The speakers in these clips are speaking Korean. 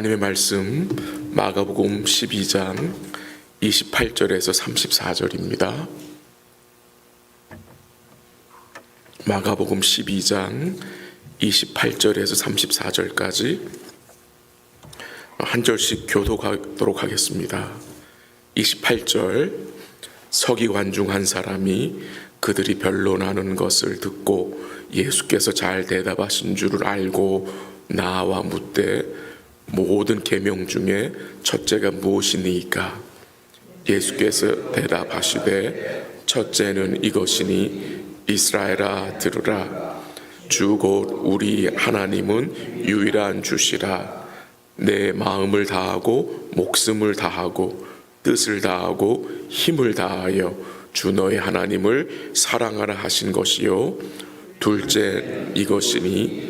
하나님의 말씀 마가복음 12장 28절에서 34절입니다. 마가복음 12장 28절에서 34절까지 한 절씩 교독하도록 하겠습니다. 28절 서기관 중 한 사람이 그들이 변론하는 것을 듣고 예수께서 잘 대답하신 줄을 알고 나와 묻되 모든 계명 중에 첫째가 무엇이니까? 예수께서 대답하시되 첫째는 이것이니 이스라엘아 들으라. 주 곧 우리 하나님은 유일한 주시라. 내 마음을 다하고 목숨을 다하고 뜻을 다하고 힘을 다하여 주 너의 하나님을 사랑하라 하신 것이요. 둘째 이것이니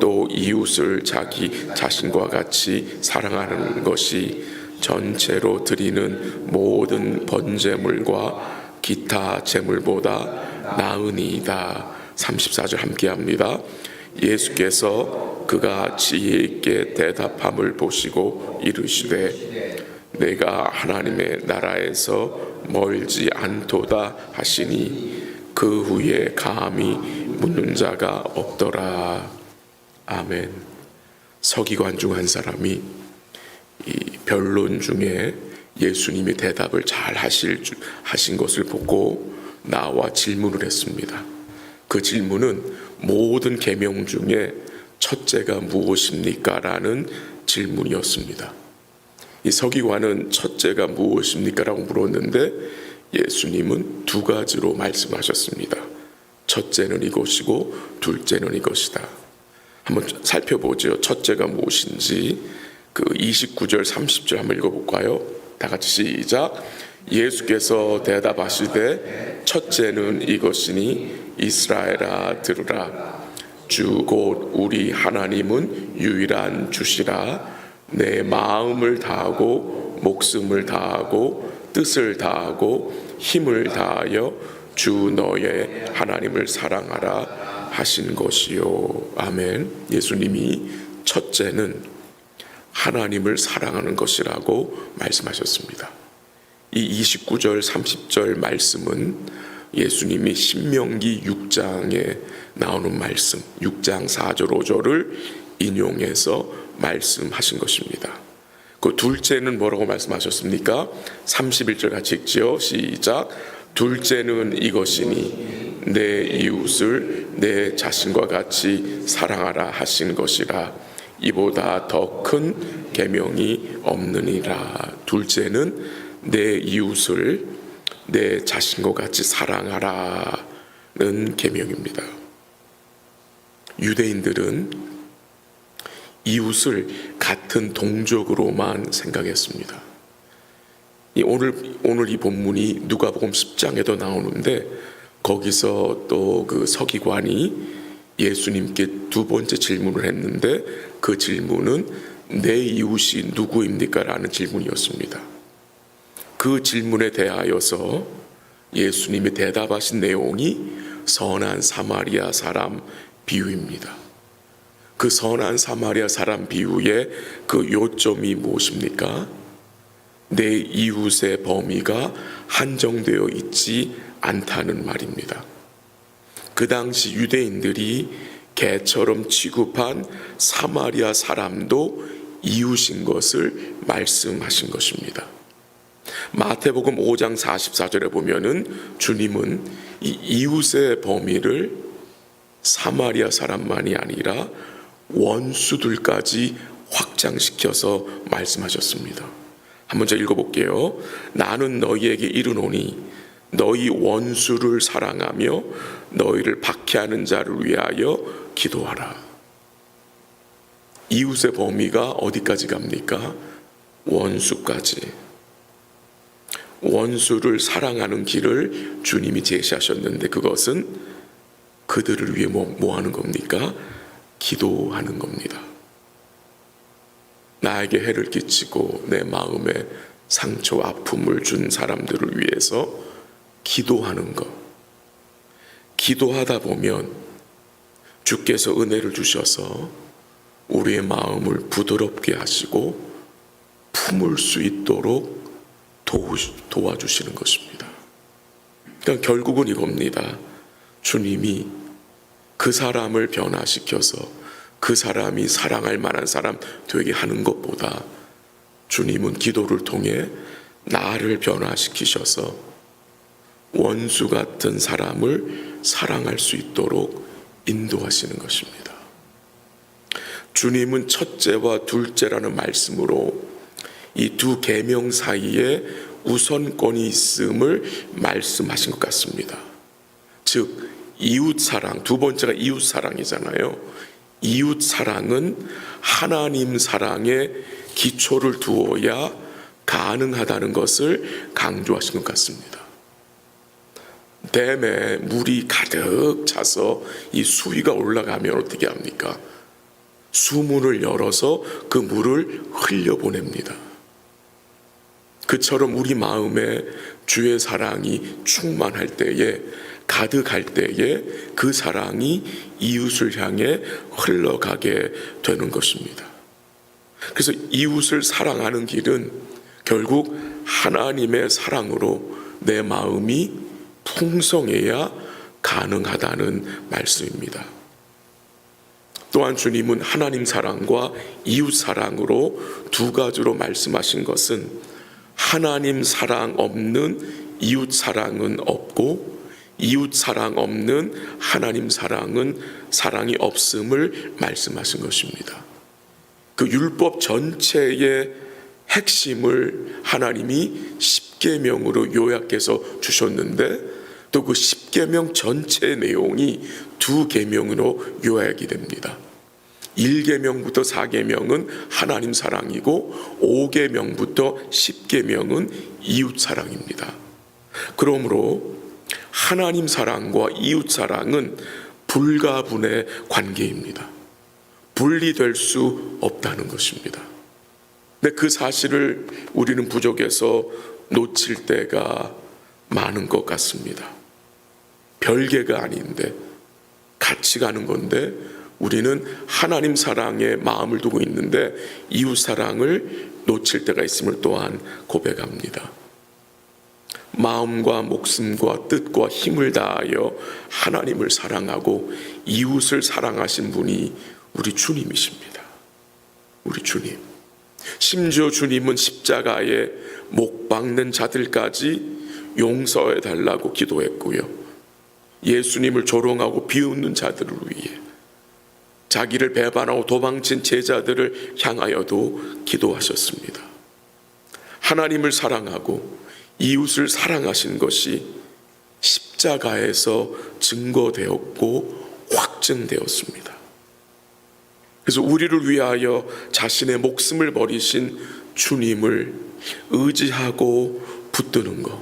또 이웃을 자기 자신과 같이 사랑하는 것이 전체로 드리는 모든 번제물과 기타 제물보다 나으니이다. 34절 함께 합니다. 예수께서 그가 지혜 있게 대답함을 보시고 이르시되 내가 하나님의 나라에서 멀지 않도다 하시니 그 후에 감히 묻는 자가 없더라. 아멘. 서기관 중 한 사람이 이 변론 중에 예수님이 대답을 잘 하실 주- 하신 것을 보고 나와 질문을 했습니다. 그 질문은 모든 계명 중에 첫째가 무엇입니까라는 질문이었습니다. 이 서기관은 첫째가 무엇입니까라고 물었는데 예수님은 두 가지로 말씀하셨습니다. 첫째는 이것이고 둘째는 이것이다. 한번 살펴보죠. 첫째가 무엇인지 그 29절 30절 한번 읽어볼까요? 다 같이 시작. 예수께서 대답하시되 첫째는 이것이니 이스라엘아 들으라. 주 곧 우리 하나님은 유일한 주시라. 내 마음을 다하고 목숨을 다하고 뜻을 다하고 힘을 다하여 주 너의 하나님을 사랑하라 하신 것이요. 아멘. 예수님이 첫째는 하나님을 사랑하는 것이라고 말씀하셨습니다. 이 29절 30절 말씀은 예수님이 신명기 6장에 나오는 말씀 6장 4절 5절을 인용해서 말씀하신 것입니다. 그 둘째는 뭐라고 말씀하셨습니까? 31절 같이 읽지요. 시작. 둘째는 이것이니 내 이웃을 내 자신과 같이 사랑하라 하신 것이라 이보다 더 큰 계명이 없느니라. 둘째는 내 이웃을 내 자신과 같이 사랑하라는 계명입니다. 유대인들은 이웃을 같은 동족으로만 생각했습니다. 이 오늘 오늘 이 본문이 누가복음 10장에도 나오는데 거기서 또 그 서기관이 예수님께 두 번째 질문을 했는데 그 질문은 내 이웃이 누구입니까 라는 질문이었습니다. 그 질문에 대하여서 예수님이 대답하신 내용이 선한 사마리아 사람 비유입니다. 그 선한 사마리아 사람 비유의 그 요점이 무엇입니까? 내 이웃의 범위가 한정되어 있지 않다는 말입니다. 그 당시 유대인들이 개처럼 취급한 사마리아 사람도 이웃인 것을 말씀하신 것입니다. 마태복음 5장 44절에 보면은 주님은 이 이웃의 범위를 사마리아 사람만이 아니라 원수들까지 확장시켜서 말씀하셨습니다. 한번 저 읽어볼게요. 나는 너희에게 이르노니 너희 원수를 사랑하며 너희를 박해하는 자를 위하여 기도하라. 이웃의 범위가 어디까지 갑니까? 원수까지 원수를 사랑하는 길을 주님이 제시하셨는데 그것은 그들을 위해 뭐, 뭐 하는 겁니까? 기도하는 겁니다. 나에게 해를 끼치고 내 마음에 상처, 아픔을 준 사람들을 위해서 기도하는 것. 기도하다 보면 주께서 은혜를 주셔서 우리의 마음을 부드럽게 하시고 품을 수 있도록 도와주시는 것입니다. 그러니까 결국은 이겁니다. 주님이 그 사람을 변화시켜서 그 사람이 사랑할 만한 사람 되게 하는 것보다 주님은 기도를 통해 나를 변화시키셔서 원수 같은 사람을 사랑할 수 있도록 인도하시는 것입니다. 주님은 첫째와 둘째라는 말씀으로 이 두 계명 사이에 우선권이 있음을 말씀하신 것 같습니다. 즉 이웃 사랑 두 번째가 이웃 사랑이잖아요. 이웃 사랑은 하나님 사랑에 기초를 두어야 가능하다는 것을 강조하신 것 같습니다. 댐에 물이 가득 차서 이 수위가 올라가면 어떻게 합니까? 수문을 열어서 그 물을 흘려보냅니다. 그처럼 우리 마음에 주의 사랑이 충만할 때에 가득할 때에 그 사랑이 이웃을 향해 흘러가게 되는 것입니다. 그래서 이웃을 사랑하는 길은 결국 하나님의 사랑으로 내 마음이 풍성해야 가능하다는 말씀입니다. 또한 주님은 하나님 사랑과 이웃 사랑으로 두 가지로 말씀하신 것은 하나님 사랑 없는 이웃 사랑은 없고 이웃 사랑 없는 하나님 사랑은 사랑이 없음을 말씀하신 것입니다. 그 율법 전체의 핵심을 하나님이 십계명으로 요약해서 주셨는데 또 그 십계명 전체 내용이 두 계명으로 요약이 됩니다. 1계명부터 4계명은 하나님 사랑이고 5계명부터 10계명은 이웃 사랑입니다. 그러므로 하나님 사랑과 이웃 사랑은 불가분의 관계입니다. 분리될 수 없다는 것입니다. 근데 그 사실을 우리는 부족해서 놓칠 때가 많은 것 같습니다. 별개가 아닌데 같이 가는 건데 우리는 하나님 사랑에 마음을 두고 있는데 이웃 사랑을 놓칠 때가 있음을 또한 고백합니다. 마음과 목숨과 뜻과 힘을 다하여 하나님을 사랑하고 이웃을 사랑하신 분이 우리 주님이십니다. 우리 주님. 심지어 주님은 십자가에 못 박는 자들까지 용서해 달라고 기도했고요. 예수님을 조롱하고 비웃는 자들을 위해 자기를 배반하고 도망친 제자들을 향하여도 기도하셨습니다. 하나님을 사랑하고 이웃을 사랑하신 것이 십자가에서 증거되었고 확증되었습니다. 그래서 우리를 위하여 자신의 목숨을 버리신 주님을 의지하고 붙드는 것,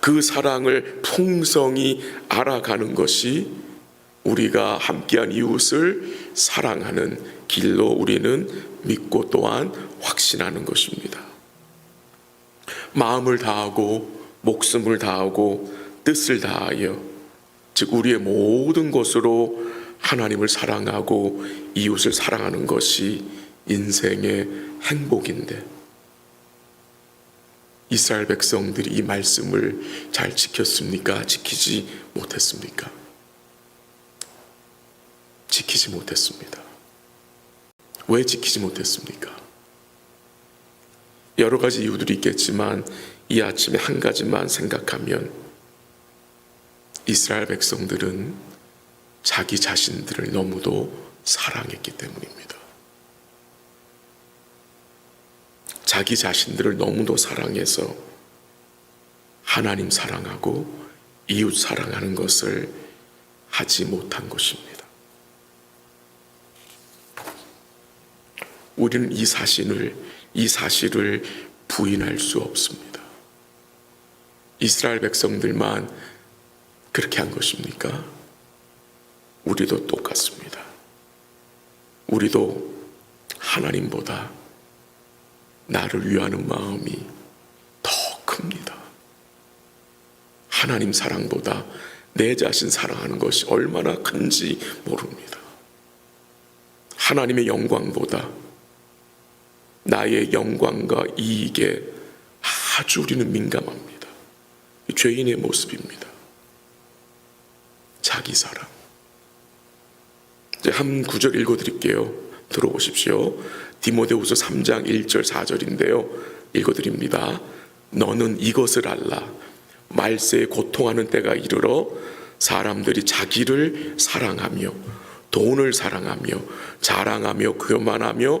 그 사랑을 풍성히 알아가는 것이 우리가 함께한 이웃을 사랑하는 길로 우리는 믿고 또한 확신하는 것입니다. 마음을 다하고 목숨을 다하고 뜻을 다하여 즉 우리의 모든 것으로 하나님을 사랑하고 이웃을 사랑하는 것이 인생의 행복인데 이스라엘 백성들이 이 말씀을 잘 지켰습니까? 지키지 못했습니까? 지키지 못했습니다. 왜 지키지 못했습니까? 여러 가지 이유들이 있겠지만 이 아침에 한 가지만 생각하면 이스라엘 백성들은 자기 자신들을 너무도 사랑했기 때문입니다. 자기 자신들을 너무도 사랑해서 하나님 사랑하고 이웃 사랑하는 것을 하지 못한 것입니다. 우리는 이 사실을 이 사실을 부인할 수 없습니다. 이스라엘 백성들만 그렇게 한 것입니까? 우리도 똑같습니다. 우리도 하나님보다 나를 위하는 마음이 더 큽니다. 하나님 사랑보다 내 자신 사랑하는 것이 얼마나 큰지 모릅니다. 하나님의 영광보다 나의 영광과 이익에 아주 우리는 민감합니다. 이 죄인의 모습입니다. 자기 사랑. 이제 한 구절 읽어드릴게요. 들어보십시오. 디모데후서 3장 1절 4절인데요. 읽어드립니다. 너는 이것을 알라. 말세에 고통하는 때가 이르러 사람들이 자기를 사랑하며 돈을 사랑하며 자랑하며 교만하며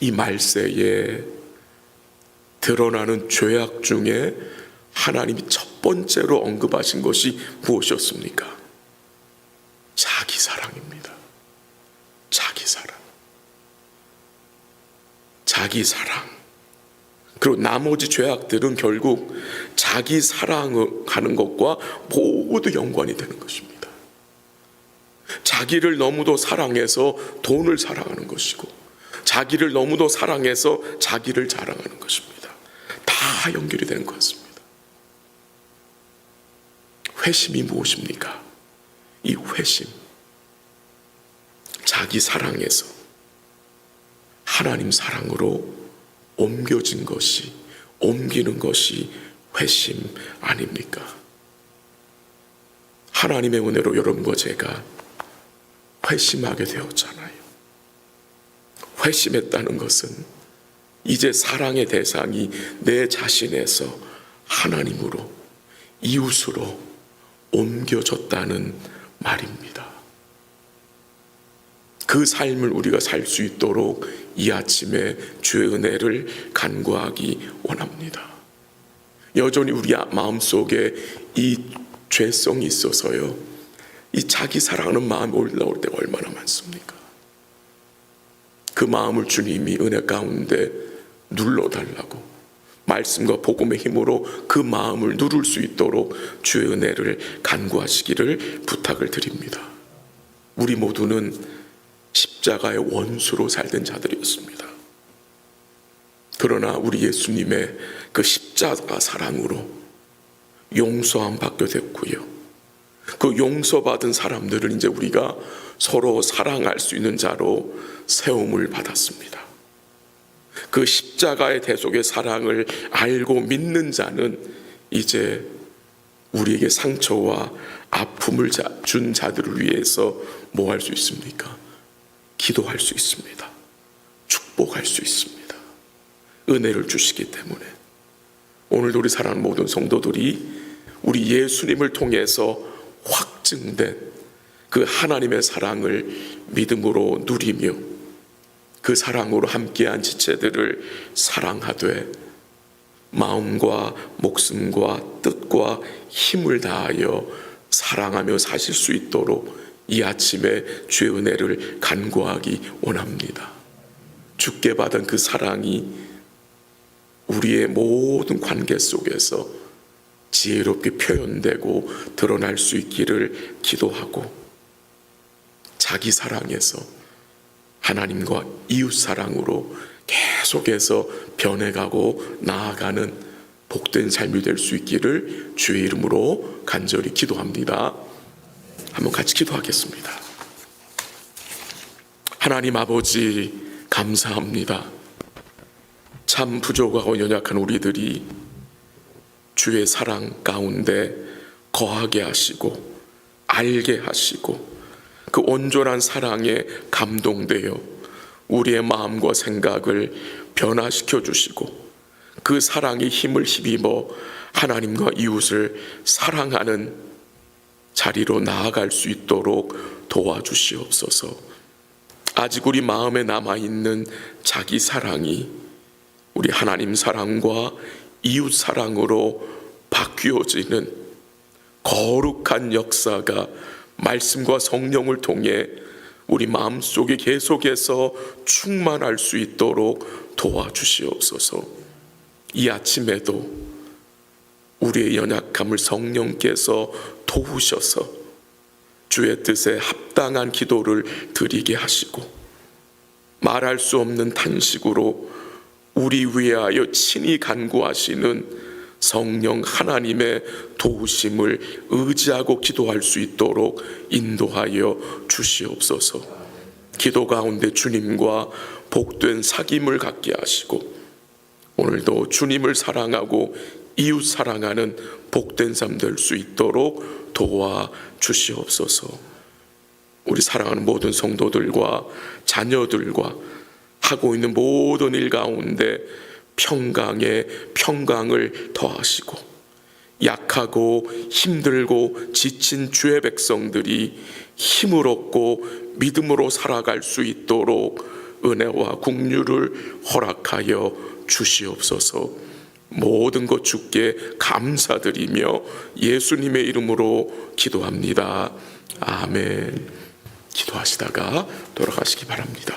이 말세에 드러나는 죄악 중에 하나님이 첫 번째로 언급하신 것이 무엇이었습니까? 자기 사랑입니다. 자기 사랑. 자기 사랑. 그리고 나머지 죄악들은 결국 자기 사랑하는 것과 모두 연관이 되는 것입니다. 자기를 너무도 사랑해서 돈을 사랑하는 것이고, 자기를 너무도 사랑해서 자기를 자랑하는 것입니다. 다 연결이 되는 것 같습니다. 회심이 무엇입니까? 이 회심. 자기 사랑에서 하나님 사랑으로 옮겨진 것이, 옮기는 것이 회심 아닙니까? 하나님의 은혜로 여러분과 제가 회심하게 되었잖아요. 회심했다는 것은 이제 사랑의 대상이 내 자신에서 하나님으로, 이웃으로 옮겨졌다는 말입니다. 그 삶을 우리가 살 수 있도록 이 아침에 주의 은혜를 간구하기 원합니다. 여전히 우리 마음 속에 이 죄성이 있어서요. 이 자기 사랑하는 마음이 올라올 때가 얼마나 많습니까? 그 마음을 주님이 은혜 가운데 눌러달라고 말씀과 복음의 힘으로 그 마음을 누를 수 있도록 주의 은혜를 간구하시기를 부탁을 드립니다. 우리 모두는 십자가의 원수로 살던 자들이었습니다. 그러나 우리 예수님의 그 십자가 사랑으로 용서함 받게 됐고요. 그 용서받은 사람들을 이제 우리가 서로 사랑할 수 있는 자로 세움을 받았습니다. 그 십자가의 대속의 사랑을 알고 믿는 자는 이제 우리에게 상처와 아픔을 준 자들을 위해서 뭐 할 수 있습니까? 기도할 수 있습니다. 축복할 수 있습니다. 은혜를 주시기 때문에 오늘도 우리 사랑하는 모든 성도들이 우리 예수님을 통해서 확증된 그 하나님의 사랑을 믿음으로 누리며 그 사랑으로 함께한 지체들을 사랑하되 마음과 목숨과 뜻과 힘을 다하여 사랑하며 사실 수 있도록 이 아침에 주의 은혜를 간구하기 원합니다. 죽게 받은 그 사랑이 우리의 모든 관계 속에서 지혜롭게 표현되고 드러날 수 있기를 기도하고 자기 사랑에서 하나님과 이웃 사랑으로 계속해서 변해가고 나아가는 복된 삶이 될 수 있기를 주의 이름으로 간절히 기도합니다. 한번 같이 기도하겠습니다. 하나님 아버지 감사합니다. 참 부족하고 연약한 우리들이 주의 사랑 가운데 거하게 하시고 알게 하시고 그 온전한 사랑에 감동되어 우리의 마음과 생각을 변화시켜 주시고 그 사랑의 힘을 힘입어 하나님과 이웃을 사랑하는 자리로 나아갈 수 있도록 도와주시옵소서. 아직 우리 마음에 남아 있는 자기 사랑이 우리 하나님 사랑과 이웃 사랑으로 바뀌어지는 거룩한 역사가 말씀과 성령을 통해 우리 마음 속에 계속해서 충만할 수 있도록 도와주시옵소서. 이 아침에도 우리의 연약함을 성령께서 도우셔서 주의 뜻에 합당한 기도를 드리게 하시고 말할 수 없는 탄식으로 우리 위하여 친히 간구하시는 성령 하나님의 도우심을 의지하고 기도할 수 있도록 인도하여 주시옵소서. 기도 가운데 주님과 복된 사귐을 갖게 하시고 오늘도 주님을 사랑하고 이웃 사랑하는 복된 삶 될 수 있도록 도와 주시옵소서. 우리 사랑하는 모든 성도들과 자녀들과 하고 있는 모든 일 가운데 평강에 평강을 더하시고 약하고 힘들고 지친 주의 백성들이 힘을 얻고 믿음으로 살아갈 수 있도록 은혜와 국류를 허락하여 주시옵소서. 모든 것 주께 감사드리며 예수님의 이름으로 기도합니다. 아멘. 기도하시다가 돌아가시기 바랍니다.